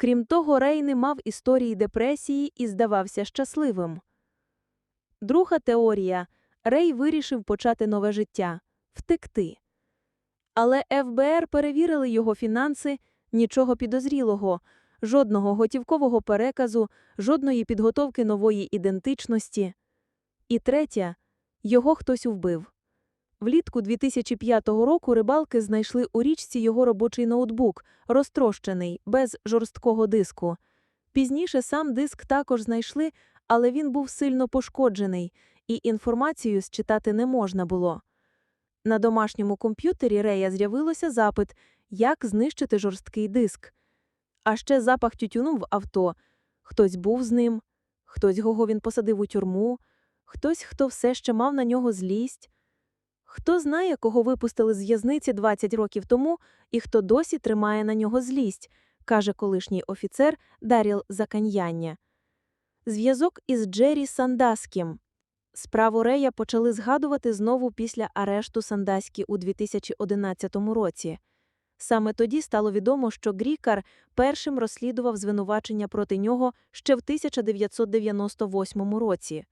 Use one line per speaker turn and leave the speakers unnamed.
Крім того, Рей не мав історії депресії і здавався щасливим. Друга теорія Рей вирішив почати нове життя втекти. Але ФБР перевірили його фінанси, нічого підозрілого, жодного готівкового переказу, жодної підготовки нової ідентичності. І третя його хтось вбив. Влітку 2005 року рибалки знайшли у річці його робочий ноутбук, розтрощений, без жорсткого диску. Пізніше сам диск також знайшли, але він був сильно пошкоджений, і інформацію считати не можна було. На домашньому комп'ютері Рея з'явилося запит, як знищити жорсткий диск. А ще запах тютюну в авто. Хтось був з ним, хтось, кого він посадив у тюрму, хтось, хто все ще мав на нього злість. Хто знає, кого випустили з в'язниці 20 років тому і хто досі тримає на нього злість, каже колишній офіцер Даріл Заканьяння. Зв'язок із Джері Сандаскім. Справу Рея почали згадувати знову після арешту Сандаські у 2011 році. Саме тоді стало відомо, що Грікар першим розслідував звинувачення проти нього ще в 1998 році.